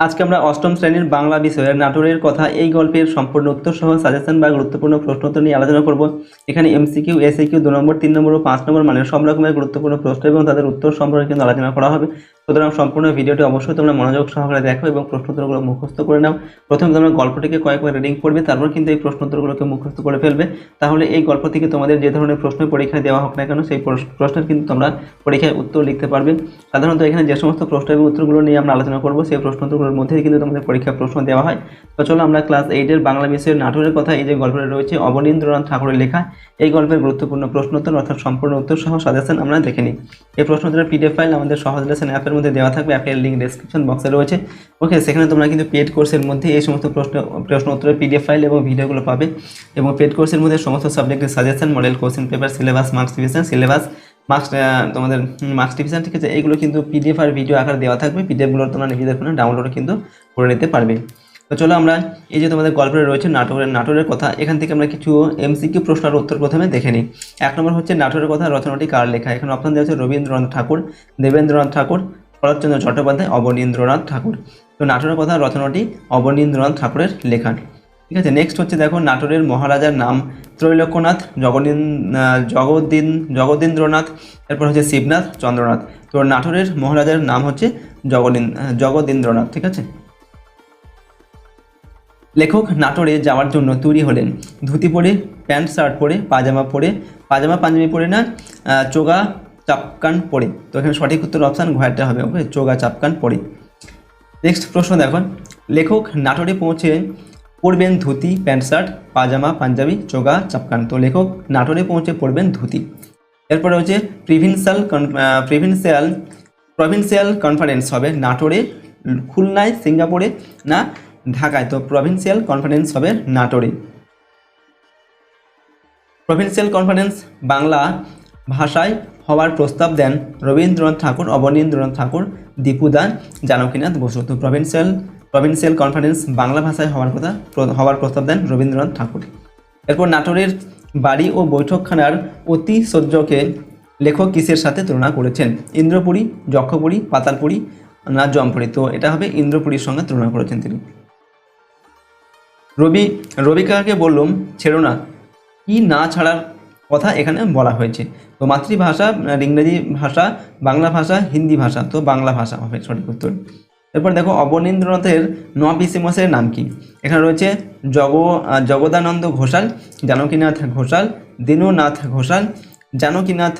আজকে আমরা অষ্টম শ্রেণির বাংলা বিষয়ের নাটোরের কথা, এই গল্পের সম্পূর্ণ উত্তর সহ সাজেশন বা গুরুত্বপূর্ণ প্রশ্নোত্তর নিয়ে আলোচনা করব। এখানে এমসিকিউ এসিকিউ দু নম্বর, তিন নম্বর ও পাঁচ নম্বর মানে সব রকমের গুরুত্বপূর্ণ প্রশ্ন এবং তাদের উত্তর সম্পর্কে কিন্তু আলোচনা করা হবে। সুতরাং সম্পূর্ণ ভিডিওটি অবশ্যই তোমরা মনোযোগ সহকারে দেখো এবং প্রশ্নোত্তরগুলো মুখস্থ করে নাও। প্রথমে তোমরা গল্পটিকে কয়েকবার রিডিং করবে তারপর কিন্তু এই প্রশ্নোত্তরগুলোকে মুখস্থ করে ফেলবে। তাহলে এই গল্প থেকে তোমাদের যে ধরনের প্রশ্ন পরীক্ষায় দেওয়া হোক না কেন, সেই প্রশ্ন- প্রশ্নের কিন্তু তোমরা পরীক্ষায় উত্তর লিখতে পারবে। সাধারণত এখানে যে সমস্ত প্রশ্ন এবং উত্তরগুলো নিয়ে আমরা আলোচনা করব, সেই প্রশ্নোত্তরগুলোর মধ্যেই কিন্তু তোমাদের পরীক্ষায় প্রশ্ন দেওয়া হয়। তো চলো আমরা ক্লাস এইটের বাংলা বিষয়ের নাটোরের কথা, এই যে গল্পটা রয়েছে অবনীন্দ্রনাথ ঠাকুরের লেখা, এই গল্পের গুরুত্বপূর্ণ প্রশ্নোত্তর অর্থাৎ সম্পূর্ণ উত্তর সহ সাজেশন আমরা দেখে নিই। এই প্রশ্নোত্তরের পিডিএফ ফাইল আমাদের সহজ লেসন অ্যাপের মধ্যে দেওয়া থাকবে অ্যাপের লিঙ্ক ডেসক্রিপশন বক্সে রয়েছে। ওকে সেখানে তোমরা কিন্তু পেড কোর্সের মধ্যে এই সমস্ত প্রশ্ন প্রশ্ন উত্তরের পিডিএফ ফাইল এবং ভিডিওগুলো পাবে। এবং পেড কোর্সের মধ্যে সমস্ত সাবজেক্টের suggestion model question paper syllabus marks division syllabus marks তোমাদের মার্কস ডিভিশন ঠিক আছে? এইগুলো কিন্তু পিডিএফ আর ভিডিও আকার দেওয়া থাকবে। পিডিএফগুলো তোমরা নিজেদের ফোনে ডাউনলোড কিন্তু করে নিতে পারবে। তো চলো আমরা এই যে তোমাদের গল্পে রয়েছে, নাটোরের নাটোরের কথা, এখান থেকে আমরা কিছু এমসিকিউ প্রশ্নের উত্তর প্রথমে দেখে নিই। এক নম্বর হচ্ছে, নাটোরের কথা, রচনাটি কার লেখা? এখানে অপশন দেওয়া হচ্ছে রবীন্দ্রনাথ ঠাকুর, দেবেন্দ্রনাথ ঠাকুর শরৎচন্দ্র চট্টোপাধ্যায়, অবনীন্দ্রনাথ ঠাকুর। তো নাটোরের কথা রচনাটি অবনীন্দ্রনাথ ঠাকুরের লেখা ঠিক আছে নেক্সট হচ্ছে দেখো নাটোরের মহারাজার নাম ত্রৈলোক্যনাথ, জগদিন জগদ্দিন জগদীন্দ্রনাথ এরপর হচ্ছে শিবনাথ, চন্দ্রনাথ। তো নাটোরের মহারাজার নাম হচ্ছে জগদিন জগদীন্দ্রনাথ, ঠিক আছে? লেখক নাটোরে যাওয়ার জন্য তৈরি হলেন। ধুতি পরে, প্যান্ট শার্ট পরে, পাজামা পরে, পাজামা পাঞ্জাবি পরে না চোগা চাপকান পরে তো এখানে সঠিক উত্তর অপশান ঘয়টা হবে ওকে চোগা চাপকান পড়ে। নেক্সট প্রশ্ন দেখুন। লেখক নাটোরে পৌঁছে পরবেন ধুতি, প্যান্ট শার্ট, পাজামা, পাঞ্জাবি, চোগা, চাপকান। তো লেখক নাটোরে পৌঁছে পরবেন ধুতি। এরপরে হচ্ছে প্রিভিন্সিয়াল প্রিভিন্সিয়াল প্রভিন্সিয়াল কনফারেন্স হবে নাটোরে, খুলনায়, সিঙ্গাপুরে না ঢাকায়। তো প্রভিন্সিয়াল কনফারেন্স হবে নাটোরে। প্রভিন্সিয়াল কনফারেন্স বাংলা ভাষায় হওয়ার প্রস্তাব দেন রবীন্দ্রনাথ ঠাকুর, অবনীন্দ্রনাথ ঠাকুর, দীপুদান, জানকীনাথ বসু। তো প্রভিন্সিয়াল প্রভিন্সিয়াল কনফারেন্স বাংলা ভাষায় হওয়ার কথা হওয়ার প্রস্তাব দেন রবীন্দ্রনাথ ঠাকুর। এরপর নাটোরের বাড়ি ও বৈঠকখানার অতি সহ্যকে লেখক কিসের সাথে তুলনা করেছেন? ইন্দ্রপুরী, যক্ষপুরী, পাতালপুরী না জমপুরী তো এটা হবে ইন্দ্রপুরীর সঙ্গে তুলনা করেছেন তিনি। রবি, রবিকাকে বললুম, ছেড়ো না। কি না ছাড়ার কথা এখানে বলা হয়েছে। তো মাতৃভাষা ইংরেজি ভাষা, বাংলা ভাষা, হিন্দি ভাষা, তো বাংলা ভাষা হবে সঠিক উত্তর। এরপর দেখো, অবনীন্দ্রনাথের নোয়া পিসিমসের নাম কি? এখানে রয়েছে, জগ জগদানন্দ ঘোষাল, জানকীনাথ ঘোষাল, দীননাথ ঘোষাল, জানকীনাথ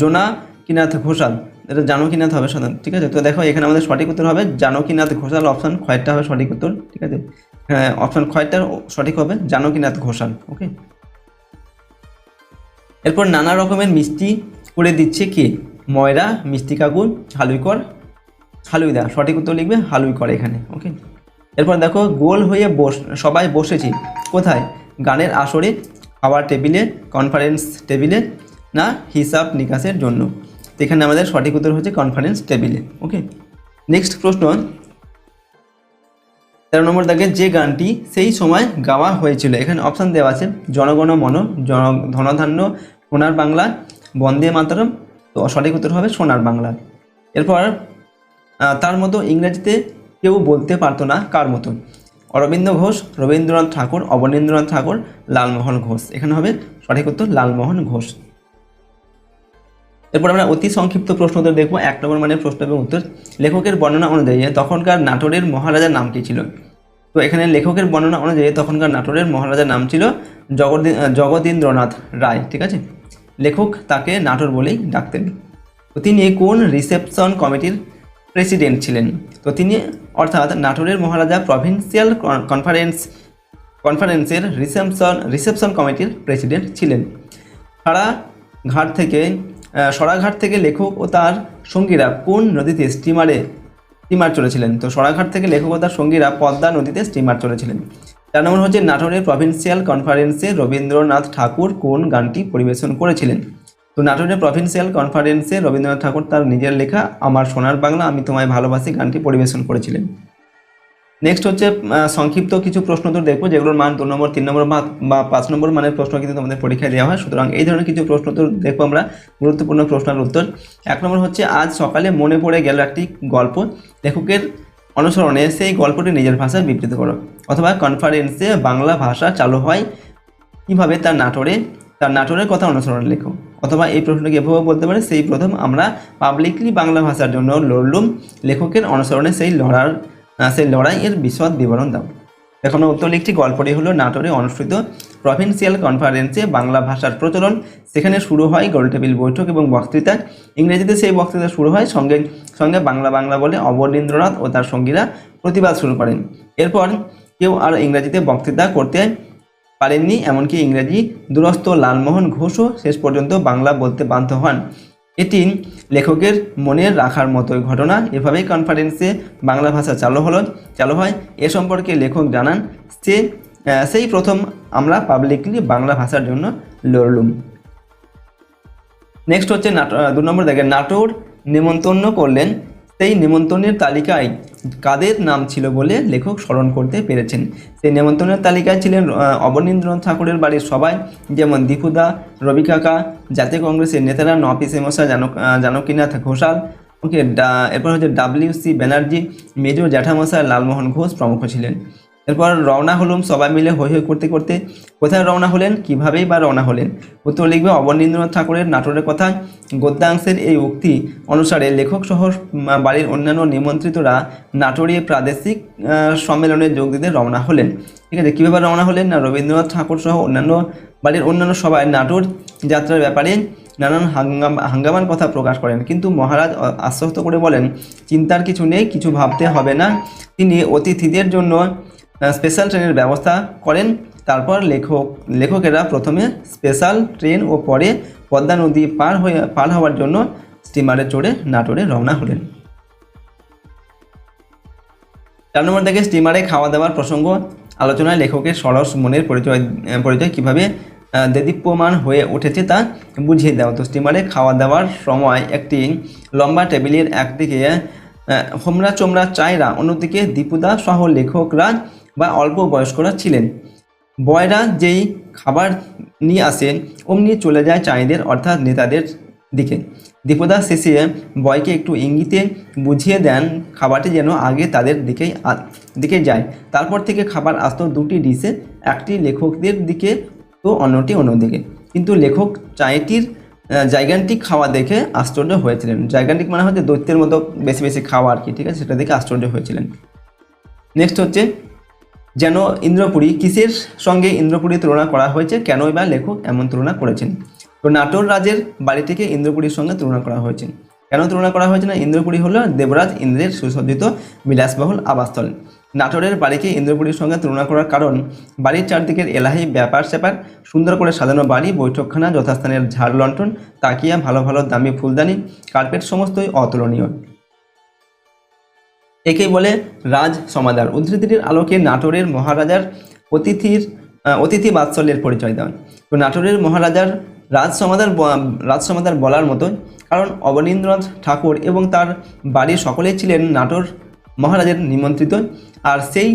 জোনাকীনাথ ঘোষাল। এটা জানকীনাথ হবে সাধারণ, ঠিক আছে? তো দেখো, এখানে আমাদের সঠিক উত্তর হবে, জানকীনাথ ঘোষাল অপশান খয়েরটা হবে সঠিক উত্তর, ঠিক আছে? হ্যাঁ অপশান খয়েরটা সঠিক হবে, জানকীনাথ ঘোষাল ওকে এরপর নানা রকমের মিষ্টি করে দিচ্ছে কে? ময়রা, মিষ্টি কাকু হালুইকর, হালুইদা, সঠিক উত্তর লিখবে হালুইকর এখানে ওকে এরপর দেখো, গোল হয়ে বস, সবাই বসেছি, কোথায়? গানের আসরে খাওয়ার টেবিলে কনফারেন্স টেবিলে, না হিসাব নিকাশের জন্য? এখানে আমাদের সঠিক উত্তর হচ্ছে কনফারেন্স টেবিলে ওকে নেক্সট প্রশ্ন, তেরো নম্বর দাগে যে গানটি সেই সময় গাওয়া হয়েছিল, এখানে অপশান দেওয়া আছে, জনগণ মন, জন, ধনধান্য সোনার বাংলা, বন্দে মাতরম, তো সঠিক উত্তর হবে সোনার বাংলা। এরপর তার মতো ইংরেজিতে কেউ বলতে পারতো না কার মতো। অরবিন্দ ঘোষ, রবীন্দ্রনাথ ঠাকুর, অবনীন্দ্রনাথ ঠাকুর, লালমোহন ঘোষ। এখানে হবে সঠিক উত্তর লালমোহন ঘোষ। এরপর আমরা অতি সংক্ষিপ্ত প্রশ্ন উত্তর দেখব, এক নম্বর মানের প্রশ্ন এবং উত্তর। লেখকের বর্ণনা অনুযায়ী তখনকার নাটোরের মহারাজার নাম কী ছিল? তো এখানে লেখকের বর্ণনা অনুযায়ী তখনকার নাটোরের মহারাজার নাম ছিল জগদী, জগদীন্দ্রনাথ রায়, ঠিক আছে? লেখক তাকে নাটোর বলেই ডাকতেন। তো তিনি কোন রিসেপশন কমিটির প্রেসিডেন্ট ছিলেন? তো তিনি অর্থাৎ নাটোরের মহারাজা প্রভিন্সিয়াল কনফারেন্স, কনফারেন্সের রিসেপশন রিসেপশন কমিটির প্রেসিডেন্ট ছিলেন। সারা ঘাট থেকে সরাঘাট থেকে লেখক ও তার সঙ্গীরা কোন নদীতে স্টিমারে স্টিমার চলেছিলেন তো সরাঘাট থেকে লেখক ও তার সঙ্গীরা পদ্মা নদীতে স্টিমার চলেছিলেন চার নম্বর হচ্ছে নাটোরের প্রভিন্সিয়াল কনফারেন্সে রবীন্দ্রনাথ ঠাকুর কোন গানটি পরিবেশন করেছিলেন? তো নাটোরের প্রভিন্সিয়াল কনফারেন্সে রবীন্দ্রনাথ ঠাকুর তার নিজের লেখা, আমার সোনার বাংলা, আমি তোমায় ভালোবাসি গানটি পরিবেশন করেছিলেন। নেক্সট হচ্ছে সংক্ষিপ্ত কিছু প্রশ্ন উত্তর দেখব, যেগুলোর মান দু নম্বর, তিন নম্বর বা পাঁচ নম্বর মানের প্রশ্ন কিন্তু তোমাদের পরীক্ষায় দেওয়া হয়। সুতরাং এই ধরনের কিছু প্রশ্ন উত্তর দেখব আমরা, গুরুত্বপূর্ণ প্রশ্নের উত্তর। এক নম্বর হচ্ছে, আজ সকালে মনে পড়ে গেল একটি গল্প। লেখকের অনুসরণে সেই গল্পটি নিজের ভাষায় বিবৃত করো। অথবা কনফারেন্সে বাংলা ভাষা চালু হয়, কীভাবে তার নাটোরে, তার নাটোরের কথা অনুসরণ লেখো। অথবা এই প্রশ্নকে এভাবে বলতে পারে? সেই প্রথম আমরা পাবলিকলি বাংলা ভাষার জন্য লড়লুম লেখকের অনুসরণে সেই লড়ার সেই লড়াইয়ের বিশদ বিবরণ দাও। এখন উত্তর লিখছি, গল্পটি হলো নাটোরে অনুষ্ঠিত প্রভিন্সিয়াল কনফারেন্সে বাংলা ভাষার প্রচলন। সেখানে শুরু হয় গোলটেবিল বৈঠক এবং বক্তৃতা। ইংরেজিতে সেই বক্তৃতা শুরু হয়, সঙ্গে সঙ্গে বাংলা বাংলা বলে অবনীন্দ্রনাথ ও তার সঙ্গীরা প্রতিবাদ শুরু করেন। এরপর কেউ আর ইংরাজিতে বক্তৃতা করতে পারেননি এমনকি ইংরেজি দুরস্থ লালমোহন ঘোষও শেষ পর্যন্ত বাংলা বলতে বাধ্য হন। এটি লেখকের মনে রাখার মতোই ঘটনা। এভাবেই কনফারেন্সে বাংলা ভাষা চালু হলো চালু হয়। এ সম্পর্কে লেখক জানান আহ, সেই প্রথম আমরা পাবলিকলি বাংলা ভাষার জন্য লড়লুম। নেক্সট হচ্ছে নাটো দু নম্বর দেখেন নাটোর নেমন্তন্ন করলেন। সেই নেমন্তন্নের তালিকায় কাদের নাম ছিল বলে লেখক স্মরণ করতে পেরেছেন। সেই নেমন্তন্নের তালিকায় ছিলেন অবনীন্দ্রনাথ ঠাকুরের বাড়ির সবাই, যেমন দীপুদা, রবি কাকা, জাতীয় কংগ্রেসের নেতারা নপিসে মশা জানক জানকীনাথ ঘোষাল, ওকে এরপর হচ্ছে ডাব্লিউ সি ব্যানার্জি, মেজর জ্যাঠামশাই লালমোহন ঘোষ প্রমুখ ছিলেন। এরপর রওনা হলুম, সবাই মিলে হৈ হৈ করতে করতে কোথায় রওনা হলেন, কিভাবেই বা রওনা হলেন, উত্তর লিখবে অবনীন্দ্রনাথ ঠাকুরের নাটোরের কথা। গদ্যাংশের এই উক্তি অনুসারে লেখক সহ বাড়ির অন্যান্য নিমন্ত্রিতরা নাটোরে প্রাদেশিক সম্মেলনে যোগ দিতে রওনা হলেন। ঠিক আছে, কীভাবে রওনা হলেন? না, রবীন্দ্রনাথ ঠাকুর সহ অন্যান্য বাড়ির অন্যান্য সবাই নাটোর যাত্রার ব্যাপারে নানান হাঙ্গাম, হাঙ্গামার কথা প্রকাশ করেন। কিন্তু মহারাজ আশ্বস্ত করে বলেন, চিন্তার কিছু নেই, কিছু ভাবতে হবে না। তিনি অতিথিদের জন্য স্পেশাল ট্রেনের ব্যবস্থা করেন। তারপর লেখক, লেখকেরা প্রথমে স্পেশাল ট্রেন ও পরে পদ্মা নদী পার হয়ে, পার হওয়ার জন্য স্টিমারে চড়ে নাটোরে রওনা হলেন। চার নম্বর থেকে স্টিমারে খাওয়া দাওয়ার প্রসঙ্গ আলোচনায় লেখকের সরস মনের পরিচয় পরিচয় কীভাবে দেদীপ্যমান হয়ে উঠেছে তা বুঝিয়ে দেওয়া। তো স্টিমারে খাওয়া দাওয়ার সময় একটি লম্বা টেবিলের একদিকে হোমরা চোমরা চায়রা, অন্যদিকে দীপুদা সহ লেখকরা বা অল্প বয়স্করা ছিলেন। বয়রা যেই খাবার নিয়ে আসেন অমনি চলে যায় চাঁদের অর্থাৎ নেতাদের দিকে। দীপদা শেষে বয়কে একটু ইঙ্গিতে বুঝিয়ে দেন খাবারটি যেন আগে তাদের দিকেই দিকে যায়। তারপর থেকে খাবার আসতো দুটি ডিশে, একটি লেখকদের দিকে তো অন্যটি অন্যদিকে কিন্তু লেখক চায়টির জায়গান্টিক খাওয়া দেখে আশ্চর্য হয়েছিলেন। জায়গান্টিক মানে হচ্ছে দৈত্যের মতো বেশি বেশি খাওয়া আর কি, ঠিক আছে? সেটা দেখে আশ্চর্য হয়েছিলেন। নেক্সট হচ্ছে যেন ইন্দ্রপুরী কিসের সঙ্গে ইন্দ্রপুরী তুলনা করা হয়েছে? কেনই বা লেখক এমন তুলনা করেছেন? তো নাটোর রাজের বাড়ি থেকে ইন্দ্রপুরীর সঙ্গে তুলনা করা হয়েছে। কেন তুলনা করা হয়েছে না? ইন্দ্রপুরী হলো দেবরাজ ইন্দ্রের সুসজ্জিত বিলাসবহুল আবাসস্থল। নাটোরের বাড়িকে ইন্দ্রপুরীর সঙ্গে তুলনা করার কারণ, বাড়ির চারদিকের এলাহি, ব্যাপার স্যাপার, সুন্দর করে সাজানো বাড়ি, বৈঠকখানা, যথাস্থানের ঝাড় লণ্ঠন, তাকিয়া ভালো ভালো দামি ফুলদানি, কার্পেট সমস্তই অতুলনীয়। একেই বলে রাজ সমাদার। উদ্ধৃতিটির আলোকে নাটোরের মহারাজার অতিথির অতিথি বাৎসল্যের পরিচয় দেন তো নাটোরের মহারাজার রাজ সমাদার রাজ সমাদার বলার মতো কারণ অবনীন্দ্রনাথ ঠাকুর এবং তার বাড়ির সকলেই ছিলেন নাটোর মহারাজের নিমন্ত্রিত, আর সেই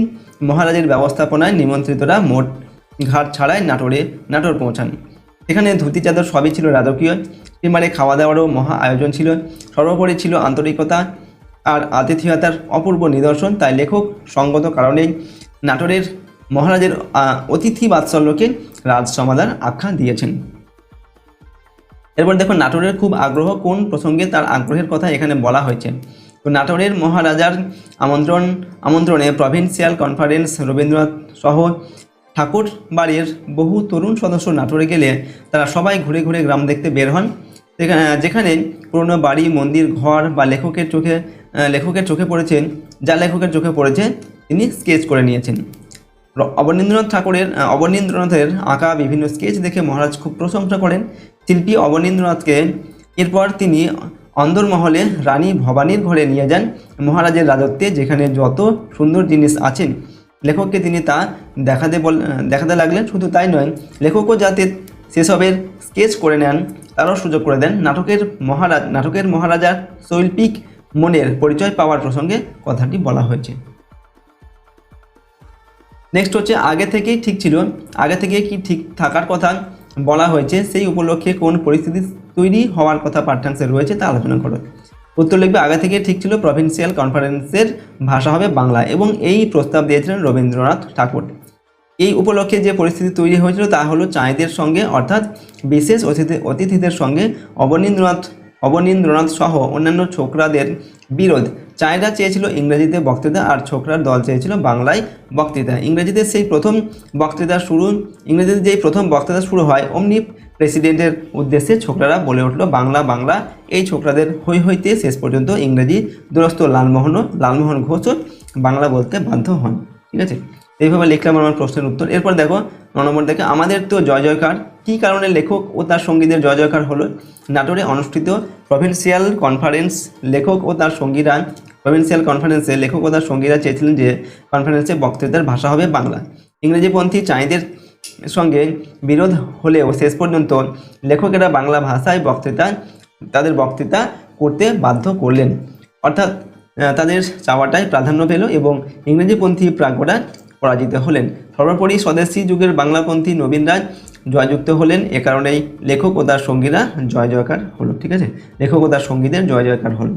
মহারাজের ব্যবস্থাপনায় নিমন্ত্রিতরা মোট ঘাট ছাড়াই নাটোরে, নাটোর পৌঁছান। এখানে ধুতি চাদর সবই ছিল রাজকীয় স্টিমারে খাওয়া দাওয়ারও মহা আয়োজন ছিল। সর্বোপরি ছিল আন্তরিকতা আর আতিথেয়তার অপূর্ব নিদর্শন। তাই লেখক সঙ্গত কারণেই নাটোরের মহারাজের অতিথি বাৎসল্যকে রাজ সমাদার আখ্যা দিয়েছেন। এরপর দেখো নাটোরের খুব আগ্রহ কোন প্রসঙ্গে তার আগ্রহের কথা এখানে বলা হয়েছে। তো নাটোরের মহারাজার আমন্ত্রণ, আমন্ত্রণে প্রভিন্সিয়াল কনফারেন্স রবীন্দ্রনাথ সহ ঠাকুর বাড়ির বহু তরুণ সদস্য নাটোরে গেলে তারা সবাই ঘুরে ঘুরে গ্রাম দেখতে বের হন। যেখানে পুরনো বাড়ি, মন্দির, ঘর বা লেখকের চোখে লেখকের চোখে পড়েছেন, যা লেখকের চোখে পড়েছে, তিনি স্কেচ করে নিয়েছেন। অবনীন্দ্রনাথ ঠাকুরের অবনীন্দ্রনাথের আঁকা বিভিন্ন স্কেচ দেখে মহারাজ খুব প্রশংসা করেন। শিল্পী অবনীন্দ্রনাথকে এরপর তিনি অন্দরমহলে রানী ভবানীর ঘরে নিয়ে যান মহারাজের রাজত্বে, যেখানে যত সুন্দর জিনিস আছেন লেখককে তিনি তা দেখাতে বল দেখাতে লাগলেন। শুধু তাই নয়, লেখকও যাতে সেসবের স্কেচ করে নেন তারও সুযোগ করে দেন নাটকের মহারাজ নাটকের মহারাজার শৈল্পিক মনের পরিচয় পাওয়ার প্রসঙ্গে কথাটি বলা হয়েছে। নেক্সট হচ্ছে আগে থেকেই ঠিক ছিল। আগে থেকে কি ঠিক থাকার কথা বলা হয়েছে, সেই উপলক্ষে কোন পরিস্থিতি তৈরি হওয়ার কথা পাঠ্যাংশে রয়েছে তা আলোচনা করো। উত্তর লিখবে, আগে থেকে ঠিক ছিল প্রভিন্সিয়াল কনফারেন্সের ভাষা হবে বাংলা এবং এই প্রস্তাব দিয়েছিলেন রবীন্দ্রনাথ ঠাকুর। এই উপলক্ষে যে পরিস্থিতি তৈরি হয়েছিল তা হলো চাঁদের সঙ্গে, অর্থাৎ বিশেষ অতিথি, অতিথিদের সঙ্গে অবনীন্দ্রনাথ অবনীন্দ্রনাথ সহ অন্যান্য ছোকরাদের বিরোধ। চায়রা চেয়েছিল ইংরেজিতে বক্তৃতা আর ছোকরার দল চেয়েছিল বাংলায় বক্তৃতা। ইংরেজিতে সেই প্রথম বক্তৃতা শুরু, ইংরেজিতে যেই প্রথম বক্তৃতা শুরু হয়, অমনি প্রেসিডেন্টের উদ্দেশ্যে ছোকরারা বলে উঠল, বাংলা বাংলা। এই ছোকরাদের হই হইতে শেষ পর্যন্ত ইংরেজি দুরস্ত লালমোহনও লালমোহন ঘোষও বাংলা বলতে বাধ্য হন। ঠিক আছে? এইভাবে লিখলাম আমার প্রশ্নের উত্তর। এরপর দেখো, ন নম্বর দেখে, আমাদের তো জয় জয়কার, কী কারণে লেখক ও তার সঙ্গীদের জয় জয়কার হলো? নাটোরে অনুষ্ঠিত প্রভিন্সিয়াল কনফারেন্স লেখক ও তার সঙ্গীরা প্রভিন্সিয়াল কনফারেন্সে লেখক ও তার সঙ্গীরা চেয়েছিলেন যে কনফারেন্সে বক্তৃতার ভাষা হবে বাংলা। ইংরেজিপন্থী চাঁদের সঙ্গে বিরোধ হলেও শেষ পর্যন্ত লেখকেরা বাংলা ভাষায় বক্তৃতা, তাদের বক্তৃতা করতে বাধ্য করলেন। অর্থাৎ তাদের চাওয়াটাই প্রাধান্য পেল এবং ইংরেজিপন্থী প্রাজ্ঞরা পরাজিত হলেন। সর্বোপরি স্বদেশী যুগের বাংলাপন্থী নবীন রাজ জয়যুক্ত হলেন। এ কারণেই লেখক ও তার সঙ্গীরা জয় জয়কার হলো, ঠিক আছে? লেখক ও তার সঙ্গীদের জয় জয়কার হলো।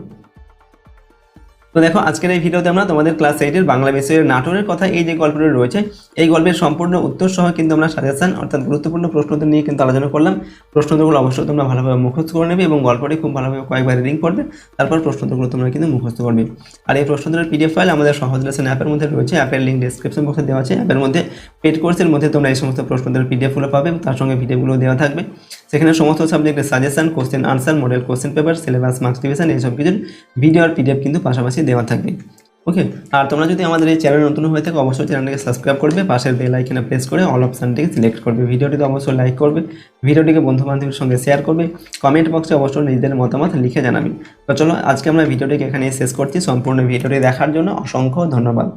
তো দেখো, আজকের এই ভিডিওতে আমরা তোমাদের ক্লাস এইটের বাংলা বিষয়ের নাটোরের কথা এই যে গল্পটি রয়েছে, এই গল্পের সম্পূর্ণ উত্তর সহ কিন্তু আমরা সাজেশন অর্থাৎ গুরুত্বপূর্ণ প্রশ্নোত্তর নিয়ে কিন্তু আলোচনা করলাম। প্রশ্নগুলো অবশ্যই তোমরা ভালোভাবে মুখস্থ করে নেবে এবং গল্পটি খুব ভালোভাবে কয়েকবার রিডিং করবে, তারপর প্রশ্নোত্তরগুলো তোমরা কিন্তু মুখস্থ করবে। আর এই প্রশ্নোত্তরের পিডিএফ ফাইল আমাদের সহজ অ্যাপের মধ্যে রয়েছে অ্যাপের লিঙ্ক ডিসক্রিপশন বক্সে দেওয়া আছে। অ্যাপের মধ্যে পেড কোর্সের মধ্যে তোমরা এই সমস্ত প্রশ্নদের পিডিএফগুলো পাবে, তার সঙ্গে ভিডিওগুলো দেওয়া থাকবে। সেখানে সমস্ত সাবজেক্টের suggestion question answer model question paper syllabus marks division এইসব কিছুর ভিডিও আর পিডিএফ কিন্তু পাশাপাশি দেওয়া থাকবে। ওকে? আর তোমরা যদি আমাদের এই চ্যানেল নতুন হয়ে থাকে, অবশ্যই চ্যানেলটিকে সাবস্ক্রাইব করবে, পাশের বেল আইকনে প্রেস করে অল অপশানটিকে সিলেক্ট করবে। ভিডিওটিতে অবশ্যই লাইক করবে, ভিডিওটিকে বন্ধু বান্ধবের সঙ্গে শেয়ার করবে, কমেন্ট বক্সে অবশ্যই নিজেদের মতামত লিখে জানাবে। তো চলো, আজকে আমরা ভিডিওটিকে এখানে শেষ করছি। সম্পূর্ণ ভিডিওটি দেখার জন্য অসংখ্য ধন্যবাদ।